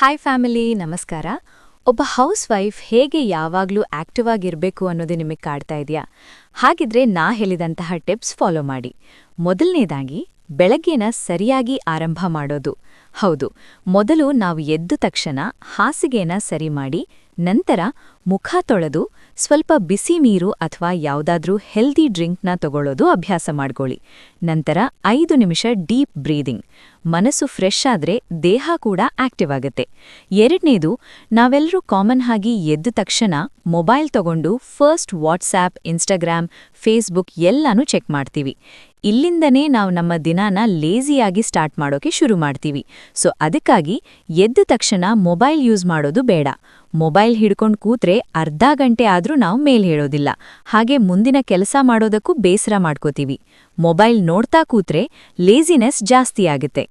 Hi family ನಮಸ್ಕಾರ. ಒಬ್ಬ house wife ಹೇಗೆ ಯಾವಾಗಲೂ ಆಕ್ಟಿವ್ ಆಗಿರಬೇಕು ಅನ್ನೋದು ನಿಮಗೆ ಕಾಡ್ತಾ ಇದೆಯಾ? ಹಾಗಿದ್ರೆ ನಾ ಹೇಳಿದಂತಹ ಟಿಪ್ಸ್ ಫಾಲೋ ಮಾಡಿ. ಮೊದಲನೇದಾಗಿ, ಬೆಳಗ್ಗೆನ ಸರಿಯಾಗಿ ಆರಂಭ ಮಾಡೋದು. ಹೌದು, ಮೊದಲು ನಾವು ಎದ್ದ ತಕ್ಷಣ ಹಾಸಿಗೆನ ಸರಿ ಮಾಡಿ ನಂತರ ಮುಖ ತೊಳೆದು ಸ್ವಲ್ಪ ಬಿಸಿ ನೀರು ಅಥವಾ ಯಾವುದಾದ್ರೂ ಹೆಲ್ದಿ ಡ್ರಿಂಕ್ನ ತಗೊಳ್ಳೋದು ಅಭ್ಯಾಸ ಮಾಡ್ಕೊಳ್ಳಿ. ನಂತರ ಐದು ನಿಮಿಷ ಡೀಪ್ ಬ್ರೀದಿಂಗ್ ಮನಸ್ಸು ಫ್ರೆಶ್ ಆದ್ರೆ ದೇಹ ಕೂಡ ಆಕ್ಟಿವ್ ಆಗುತ್ತೆ. ಎರಡನೇದು ನಾವೆಲ್ಲರೂ ಕಾಮನ್ ಆಗಿ ಎದ್ದ ತಕ್ಷಣ ಮೊಬೈಲ್ ತಗೊಂಡು ಫಸ್ಟ್ ವಾಟ್ಸ್ಆ್ಯಪ್ ಇನ್ಸ್ಟಾಗ್ರಾಮ್ ಫೇಸ್ಬುಕ್ ಎಲ್ಲನೂ ಚೆಕ್ ಮಾಡ್ತೀವಿ. ಇಲ್ಲಿಂದನೇ ನಾವು ನಮ್ಮ ದಿನಾನ ಲೇಸಿಯಾಗಿ ಸ್ಟಾರ್ಟ್ ಮಾಡೋಕೆ ಶುರು ಮಾಡ್ತೀವಿ. ಸೊ ಅದಕ್ಕಾಗಿ ಎದ್ದ ತಕ್ಷಣ ಮೊಬೈಲ್ ಯೂಸ್ ಮಾಡೋದು ಬೇಡ. ಮೊಬೈಲ್ ಹಿಡ್ಕೊಂಡು ಕೂತ್ರೆ ಅರ್ಧ ಗಂಟೆ ಆದ್ರೂ ನಾವು ಮೇಲ್ ಹೇಳೋದಿಲ್ಲ. ಹಾಗೆ ಮುಂದಿನ ಕೆಲಸ ಮಾಡೋದಕ್ಕೂ ಬೇಸರ ಮಾಡ್ಕೋತೀವಿ. ಮೊಬೈಲ್ ನೋಡ್ತಾ ಕೂತ್ರೆ ಲೇಸಿನೆಸ್ ಜಾಸ್ತಿ ಆಗುತ್ತೆ.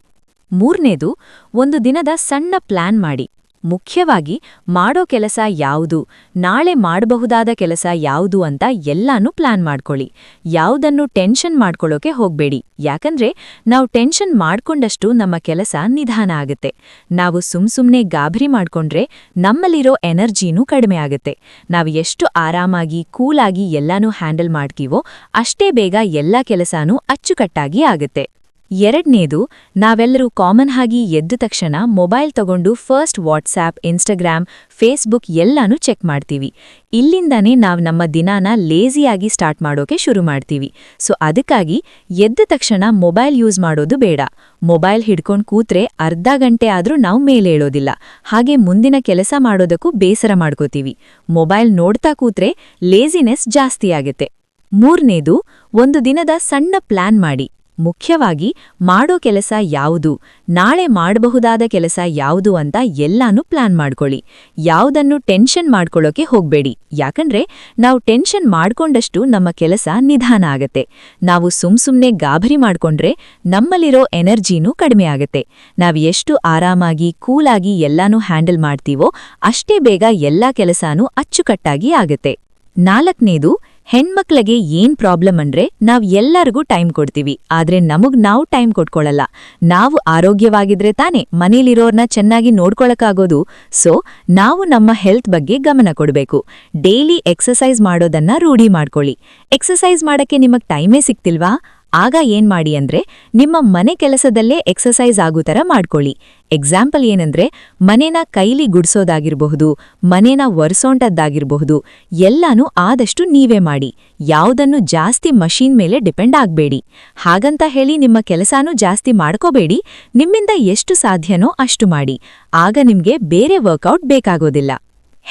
ಮೂರನೇದು, ಒಂದು ದಿನದ ಸಣ್ಣ ಪ್ಲಾನ್ ಮಾಡಿ. ಮುಖ್ಯವಾಗಿ ಮಾಡೋ ಕೆಲಸ ಯಾವುದು, ನಾಳೆ ಮಾಡಬಹುದಾದ ಕೆಲಸ ಯಾವುದು ಅಂತ ಎಲ್ಲಾನು ಪ್ಲಾನ್ ಮಾಡ್ಕೊಳ್ಳಿ. ಯಾವುದನ್ನು ಟೆನ್ಷನ್ ಮಾಡ್ಕೊಳ್ಳೋಕೆ ಹೋಗ್ಬೇಡಿ. ಯಾಕಂದ್ರೆ ನಾವು ಟೆನ್ಷನ್ ಮಾಡ್ಕೊಂಡಷ್ಟು ನಮ್ಮ ಕೆಲಸ ನಿಧಾನ ಆಗುತ್ತೆ. ನಾವು ಸುಮ್ಸುಮ್ನೆ ಗಾಬರಿ ಮಾಡ್ಕೊಂಡ್ರೆ ನಮ್ಮಲ್ಲಿರೋ ಎನರ್ಜಿನೂ ಕಡಿಮೆ ಆಗುತ್ತೆ. ನಾವು ಎಷ್ಟು ಆರಾಮಾಗಿ, ಕೂಲಾಗಿ ಎಲ್ಲಾನು ಹ್ಯಾಂಡಲ್ ಮಾಡ್ತೀವೋ ಅಷ್ಟೇ ಬೇಗ ಎಲ್ಲ ಕೆಲಸಾನೂ ಅಚ್ಚುಕಟ್ಟಾಗಿ ಆಗುತ್ತೆ. ಎರಡನೇದು, ನಾವೆಲ್ಲರೂ ಕಾಮನ್ ಆಗಿ ಎದ್ದ ತಕ್ಷಣ ಮೊಬೈಲ್ ತಗೊಂಡು ಫಸ್ಟ್ ವಾಟ್ಸ್ಆ್ಯಪ್, ಇನ್ಸ್ಟಾಗ್ರಾಮ್, ಫೇಸ್ಬುಕ್ ಎಲ್ಲಾನು ಚೆಕ್ ಮಾಡ್ತೀವಿ. ಇಲ್ಲಿಂದಾನೇ ನಾವು ನಮ್ಮ ದಿನಾನ ಲೇಸಿಯಾಗಿ ಸ್ಟಾರ್ಟ್ ಮಾಡೋಕೆ ಶುರು ಮಾಡ್ತೀವಿ. ಸೊ, ಅದಕ್ಕಾಗಿ ಎದ್ದ ತಕ್ಷಣ ಮೊಬೈಲ್ ಯೂಸ್ ಮಾಡೋದು ಬೇಡ. ಮೊಬೈಲ್ ಹಿಡ್ಕೊಂಡು ಕೂತ್ರೆ ಅರ್ಧ ಗಂಟೆ ಆದ್ರೂ ನಾವು ಮೇಲೇಳೋದಿಲ್ಲ ಹಾಗೆ ಮುಂದಿನ ಕೆಲಸ ಮಾಡೋದಕ್ಕೂ ಬೇಸರ ಮಾಡ್ಕೋತೀವಿ. ಮೊಬೈಲ್ ನೋಡ್ತಾ ಕೂತ್ರೆ ಲೇಸಿನೆಸ್ ಜಾಸ್ತಿ ಆಗುತ್ತೆ. ಮೂರನೇದು, ಒಂದು ದಿನದ ಸಣ್ಣ ಪ್ಲಾನ್ ಮಾಡಿ. ಮುಖ್ಯವಾಗಿ ಮಾಡೋ ಕೆಲಸ ಯಾವುದು, ನಾಳೆ ಮಾಡಬಹುದಾದ ಕೆಲಸ ಯಾವುದು ಅಂತ ಎಲ್ಲಾನು ಪ್ಲಾನ್ ಮಾಡ್ಕೊಳ್ಳಿ. ಯಾವುದನ್ನು ಟೆನ್ಷನ್ ಮಾಡ್ಕೊಳ್ಳೋಕೆ ಹೋಗ್ಬೇಡಿ. ಯಾಕಂದ್ರೆ ನಾವು ಟೆನ್ಷನ್ ಮಾಡ್ಕೊಂಡಷ್ಟು ನಮ್ಮ ಕೆಲಸ ನಿಧಾನ ಆಗತ್ತೆ. ನಾವು ಸುಮ್ಸುಮ್ನೆ ಗಾಬರಿ ಮಾಡ್ಕೊಂಡ್ರೆ ನಮ್ಮಲ್ಲಿರೋ ಎನರ್ಜಿನೂ ಕಡಿಮೆ ಆಗತ್ತೆ. ನಾವು ಎಷ್ಟು ಆರಾಮಾಗಿ, ಕೂಲಾಗಿ ಎಲ್ಲಾನು ಹ್ಯಾಂಡಲ್ ಮಾಡ್ತೀವೋ ಅಷ್ಟೇ ಬೇಗ ಎಲ್ಲಾ ಕೆಲಸಾನೂ ಅಚ್ಚುಕಟ್ಟಾಗಿ ಆಗತ್ತೆ. ನಾಲ್ಕನೇದು ಹೆಣ್ಮಕ್ಳಿಗೆ ಏನ್ ಪ್ರಾಬ್ಲಮ್ ಅಂದ್ರೆ ನಾವ್ ಎಲ್ಲರಿಗೂ ಟೈಮ್ ಕೊಡ್ತೀವಿ, ಆದ್ರೆ ನಮಗ್ ನಾವು ಟೈಮ್ ಕೊಟ್ಕೊಳ್ಳಲ್ಲ ನಾವು ಆರೋಗ್ಯವಾಗಿದ್ರೆ ತಾನೇ ಮನೇಲಿರೋರ್ನ ಚೆನ್ನಾಗಿ ನೋಡ್ಕೊಳಕ್ಕಾಗೋದು. ಸೊ ನಾವು ನಮ್ಮ ಹೆಲ್ತ್ ಬಗ್ಗೆ ಗಮನ ಕೊಡಬೇಕು. ಡೈಲಿ ಎಕ್ಸಸೈಸ್ ಮಾಡೋದನ್ನ ರೂಢಿ ಮಾಡ್ಕೊಳ್ಳಿ. ಎಕ್ಸಸೈಸ್ ಮಾಡಕ್ಕೆ ನಿಮಗ್ ಟೈಮೇ ಸಿಕ್ತಿಲ್ವಾ? ಆಗ ಏನ್ ಮಾಡಿ ಅಂದ್ರೆ ನಿಮ್ಮ ಮನೆ ಕೆಲಸದಲ್ಲೇ ಎಕ್ಸಸೈಸ್ ಆಗೋ ಥರ ಮಾಡ್ಕೊಳ್ಳಿ. ಎಕ್ಸಾಂಪಲ್ ಏನಂದ್ರೆ ಮನೇನ ಕೈಲಿ ಗುಡ್ಸೋದಾಗಿರಬಹುದು, ಮನೇನ ಒರೆಸೋಂಟದ್ದಾಗಿರಬಹುದು, ಎಲ್ಲಾನು ಆದಷ್ಟು ನೀವೇ ಮಾಡಿ. ಯಾವುದನ್ನು ಜಾಸ್ತಿ ಮಷೀನ್ ಮೇಲೆ ಡಿಪೆಂಡ್ ಆಗ್ಬೇಡಿ. ಹಾಗಂತ ಹೇಳಿ ನಿಮ್ಮ ಕೆಲಸನೂ ಜಾಸ್ತಿ ಮಾಡ್ಕೋಬೇಡಿ, ನಿಮ್ಮಿಂದ ಎಷ್ಟು ಸಾಧ್ಯನೋ ಅಷ್ಟು ಮಾಡಿ. ಆಗ ನಿಮ್ಗೆ ಬೇರೆ ವರ್ಕೌಟ್ ಬೇಕಾಗೋದಿಲ್ಲ.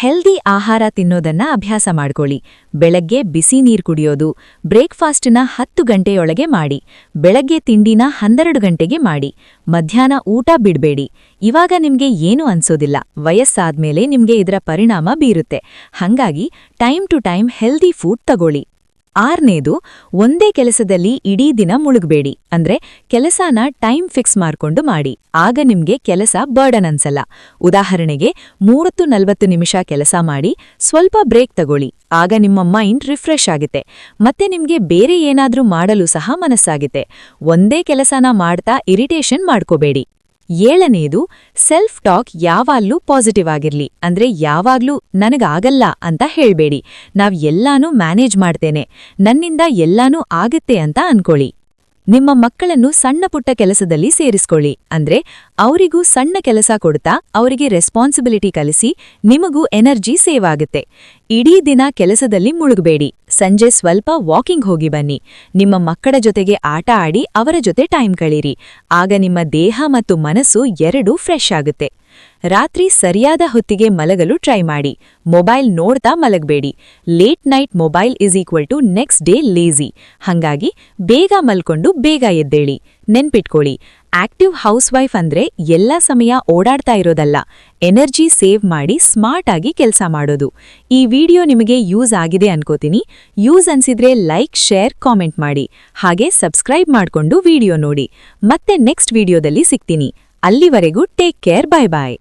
ಹೆಲ್ದಿ ಆಹಾರ ತಿನ್ನೋದನ್ನ ಅಭ್ಯಾಸ ಮಾಡ್ಕೊಳ್ಳಿ. ಬೆಳಗ್ಗೆ ಬಿಸಿ ನೀರು ಕುಡಿಯೋದು, ಬ್ರೇಕ್ಫಾಸ್ಟ್ನ ಹತ್ತು ಗಂಟೆಯೊಳಗೆ ಮಾಡಿ, ಬೆಳಗ್ಗೆ ತಿಂಡಿನ ಹನ್ನೆರಡು ಗಂಟೆಗೆ ಮಾಡಿ, ಮಧ್ಯಾಹ್ನ ಊಟ ಬಿಡ್ಬೇಡಿ. ಇವಾಗ ನಿಮ್ಗೆ ಏನೂ ಅನ್ಸೋದಿಲ್ಲ, ವಯಸ್ಸಾದ್ಮೇಲೆ ನಿಮ್ಗೆ ಇದರ ಪರಿಣಾಮ ಬೀರುತ್ತೆ. ಹಂಗಾಗಿ time to time healthy food ತಗೊಳ್ಳಿ. ಆರ್ನೇದು ಒಂದೇ ಕೆಲಸದಲ್ಲಿ ಇಡೀ ದಿನ ಮುಳುಗಬೇಡಿ. ಅಂದ್ರೆ ಕೆಲಸನ ಟೈಮ್ ಫಿಕ್ಸ್ ಮಾಡ್ಕೊಂಡು ಮಾಡಿ. ಆಗ ನಿಮ್ಗೆ ಕೆಲಸ ಬರ್ಡನ್ ಅನ್ಸಲ್ಲ. ಉದಾಹರಣೆಗೆ ಮೂವತ್ತು ನಲ್ವತ್ತು ನಿಮಿಷ ಕೆಲಸ ಮಾಡಿ, ಸ್ವಲ್ಪ ಬ್ರೇಕ್ ತಗೊಳ್ಳಿ. ಆಗ ನಿಮ್ಮ ಮೈಂಡ್ ರಿಫ್ರೆಶ್ ಆಗುತ್ತೆ. ಮತ್ತೆ ನಿಮ್ಗೆ ಬೇರೆ ಏನಾದ್ರೂ ಮಾಡಲು ಸಹ ಮನಸ್ಸಾಗುತ್ತೆ. ಒಂದೇ ಕೆಲಸನ ಮಾಡ್ತಾ ಇರಿಟೇಷನ್ ಮಾಡ್ಕೋಬೇಡಿ. ಏಳನೇದು ಸೆಲ್ಫ್ ಟಾಕ್ ಯಾವಾಗ್ಲೂ ಪಾಸಿಟಿವ್ ಆಗಿರ್ಲಿ. ಅಂದ್ರೆ ಯಾವಾಗ್ಲೂ ನನಗಾಗಲ್ಲ ಅಂತ ಹೇಳ್ಬೇಡಿ. ನಾವ್ ಎಲ್ಲಾನೂ ಮ್ಯಾನೇಜ್ ಮಾಡ್ತೇನೆ. ನನ್ನಿಂದ ಎಲ್ಲಾನೂ ಆಗತ್ತೆ ಅಂತ ಅನ್ಕೊಳ್ಳಿ. ನಿಮ್ಮ ಮಕ್ಕಳನ್ನು ಸಣ್ಣ ಪುಟ್ಟ ಕೆಲಸದಲ್ಲಿ ಸೇರಿಸ್ಕೊಳ್ಳಿ. ಅಂದ್ರೆ ಅವರಿಗೂ ಸಣ್ಣ ಕೆಲಸ ಕೊಡ್ತಾ ಅವರಿಗೆ ರೆಸ್ಪಾನ್ಸಿಬಿಲಿಟಿ ಕಲಿಸಿ ನಿಮಗೂ ಎನರ್ಜಿ ಸೇವ್ ಆಗುತ್ತೆ. ಇಡೀ ದಿನ ಕೆಲಸದಲ್ಲಿ ಮುಳುಗಬೇಡಿ. ಸಂಜೆ ಸ್ವಲ್ಪ ವಾಕಿಂಗ್ ಹೋಗಿ ಬನ್ನಿ. ನಿಮ್ಮ ಮಕ್ಕಳ ಜೊತೆಗೆ ಆಟ ಆಡಿ ಅವರ ಜೊತೆ ಟೈಮ್ ಕಳೀರಿ. ಆಗ ನಿಮ್ಮ ದೇಹ ಮತ್ತು ಮನಸ್ಸು ಎರಡೂ ಫ್ರೆಶ್ ಆಗುತ್ತೆ. ರಾತ್ರಿ ಸರಿಯಾದ ಹೊತ್ತಿಗೆ ಮಲಗಲು ಟ್ರೈ ಮಾಡಿ. ಮೊಬೈಲ್ ನೋಡ್ತಾ ಮಲಗಬೇಡಿ. Late night mobile is equal to next day lazy ಹಂಗಾಗಿ ಬೇಗ ಮಲ್ಕೊಂಡು ಬೇಗ ಎದ್ದೇಳಿ. ನೆನ್ಪಿಟ್ಕೊಳ್ಳಿ. ಆಕ್ಟಿವ್ ಹೌಸ್ ವೈಫ್ ಅಂದ್ರೆ ಎಲ್ಲ ಸಮಯ ಓಡಾಡ್ತಾ ಇರೋದಲ್ಲ. ಎನರ್ಜಿ ಸೇವ್ ಮಾಡಿ ಸ್ಮಾರ್ಟ್ ಆಗಿ ಕೆಲಸ ಮಾಡೋದು. ಈ ವಿಡಿಯೋ ನಿಮಗೆ ಯೂಸ್ ಆಗಿದೆ ಅನ್ಕೋತೀನಿ. ಯೂಸ್ ಅನ್ಸಿದ್ರೆ ಲೈಕ್, ಶೇರ್, ಕಾಮೆಂಟ್ ಮಾಡಿ. ಹಾಗೆ ಸಬ್ಸ್ಕ್ರೈಬ್ ಮಾಡ್ಕೊಂಡು ವಿಡಿಯೋ ನೋಡಿ. ಮತ್ತೆ ನೆಕ್ಸ್ಟ್ ವಿಡಿಯೋದಲ್ಲಿ ಸಿಗ್ತೀನಿ. ಅಲ್ಲಿವರೆಗೂ ಟೇಕ್ ಕೇರ್, ಬಾಯ್ ಬಾಯ್.